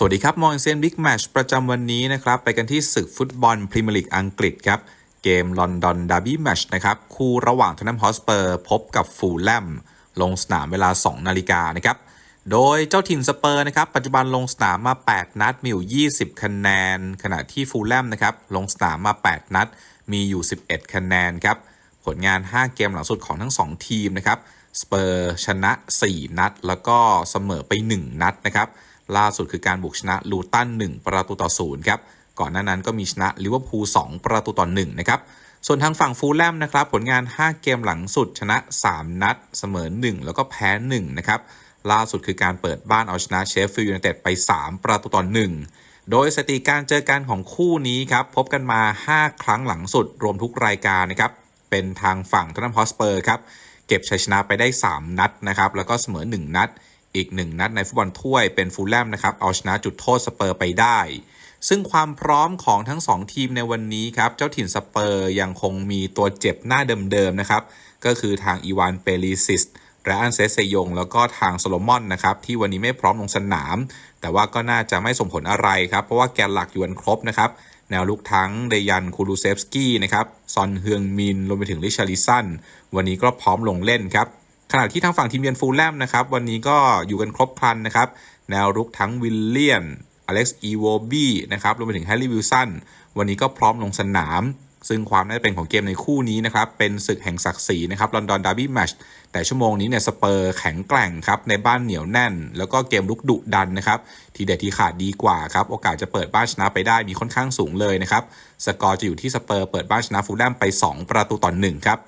สวัสดีครับ มองเซนบิ๊กแมชประจำวันนี้นะครับ ไปกันที่ศึกฟุตบอลพรีเมียร์ลีกอังกฤษครับ เกมลอนดอนดาร์บี้แมชนะครับ คู่ระหว่างทน n น a มฮอสเปอร์ พบกับฟูลแลม ลงสนามเวลา 2 นาฬิกานะครับ โดยเจ้าถิ่นสเปอร์นะครับ ปัจจุบันลงสนามมา 8 นัดมีอยู่ 20 คะแนน ขณะที่ฟูลแลมนะครับ ลงสนามมา 8 นัด มีอยู่ 11 คะแนนครับ ผลงาน 5 เกมหลังสุดของทั้ง 2 ทีมนะครับ สเปอร์ชนะ 4 นัด แล้วก็เสมอไป 1 นัดนะครับ ล่าสุดคือการบุกชนะลูตัน1 ประตูต่อ0ครับ ก่อนหน้านั้นก็มีชนะลิเวอร์พูล2ประตูต่อ1นะครับ ส่วนทางฝั่งฟูลแลมนะครับ ผลงาน 5 เกมหลังสุดชนะ 3 นัด เสมอ 1 แล้วก็แพ้1นะครับ ล่าสุดคือการเปิดบ้านเอาชนะเชฟฟิลด์ยูไนเต็ดไป 3 ประตูต่อ1โดยสถิติการเจอกันของคู่นี้ครับพบกันมา 5 ครั้งหลังสุด รวมทุกรายการนะครับ เป็นทางฝั่งทน n นมฮอสเปอร์ครับเก็บชัยชนะไปได้ 3 นัดนะครับแล้วก็เสมอ 1 นัด อีก 1 นัดในฟุตบอลถ้วยเป็นฟูลแลมนะครับเอาชนะจุดโทษสเปอร์ไปได้ ซึ่งความพร้อมของทั้ง 2 ทีมในวันนี้ครับ เจ้าถิ่นสเปอร์ยังคงมีตัวเจ็บหน้าเดิมๆนะครับ ก็คือทางอีวานเปริซิสและอันเซเซยง แล้วก็ทางโซโลมอนนะครับ ที่วันนี้ไม่พร้อมลงสนาม แต่ว่าก็น่าจะไม่ส่งผลอะไรครับ เพราะว่าแกนหลักอยู่กันครบนะครับแนวลุกทั้งเดยันคูลูเซฟสกี้นะครับ ซอนเฮืองมินรวมไปถึงลิชาริสันวันนี้ก็พร้อมลงเล่นครับ ขณะที่ทางฝั่งทีมเยือนฟูลแลมนะครับวันนี้ก็อยู่กันครบครันนะครับแนวรุกทั้งวิลเลียนอเล็กซ์อีโวบี้นะครับรวมไปถึงแฮร์รี่วิลสันวันนี้ก็พร้อมลงสนาม ซึ่งความน่าจะเป็นของเกมในคู่นี้นะครับ เป็นศึกแห่งศักดิ์ศรีนะครับลอนดอนดาร์บี้แมชแต่ชั่วโมงนี้เนี่ยสเปอร์แข็งแกร่งครับ ในบ้านเหนียวแน่น แล้วก็เกมลุกดุดันนะครับ ทีเด็ดทีขาดดีกว่าครับ โอกาสจะเปิดบ้านชนะไปได้มีค่อนข้างสูงเลยนะครับ สกอร์จะอยู่ที่สเปอร์เปิดบ้านชนะฟูลแลมไป 2 ประตูต่อ1ครับ